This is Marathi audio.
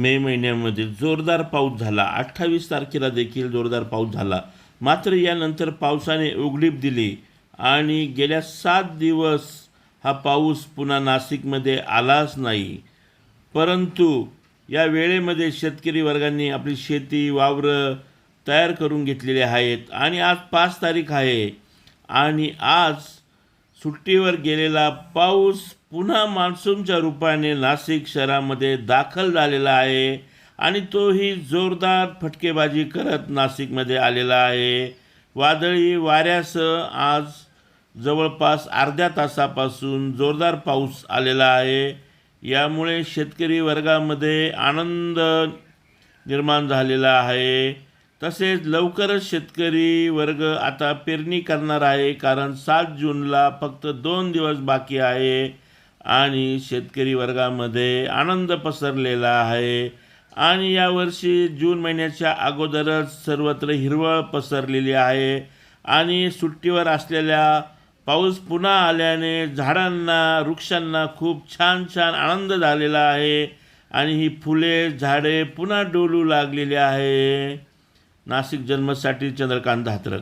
मे महिन्यामध्ये जोरदार पाऊस झाला. अठ्ठावीस तारखेला देखील जोरदार पाऊस झाला. मात्र यानंतर पावसाने उघडीप दिली आणि गेल्या सात दिवस हा पाऊस पुन्हा नाशिकमध्ये आलाच नाही. परंतु या वेळेमध्ये शेतकरी वर्गांनी आपली शेती वावरं तयार करून घेतलेले आहेत आणि आज पाच तारीख आहे आणि आज सुट्टीवर गेलेला पाऊस पुन्हा मान्सूनच्या रूपाने नाशिक शहरामध्ये दाखल झालेला आहे आणि तोही जोरदार फटकेबाजी करत नाशिकमध्ये आलेला आहे. वादळी वाऱ्यासह आज जवळपास अर्ध्या तासापासून जोरदार पाऊस आलेला आहे. यामुळे शेतकरी वर्गामध्ये आनंद निर्माण झालेला आहे. तसेच लवकरच शेतकरी वर्ग आता पेरणी करणार आहे कारण सात जूनला फक्त दोन दिवस बाकी आहे. आणि शेतकरी वर्गामध्ये आनंद पसरलेला आहे. आणि यावर्षी जून महिन्याच्या अगोदरच सर्वत्र हिरवळ पसरलेली आहे. आणि सुट्टीवर असलेल्या पाऊस पुन्हा आल्याने झाडांना वृक्षांना खूप छान छान आनंद झालेला आहे. आणि ही फुले झाडे पुन्हा डोलू लागलेली आहे. नाशिक जन्मसाठी चंद्रकांत धात्रक.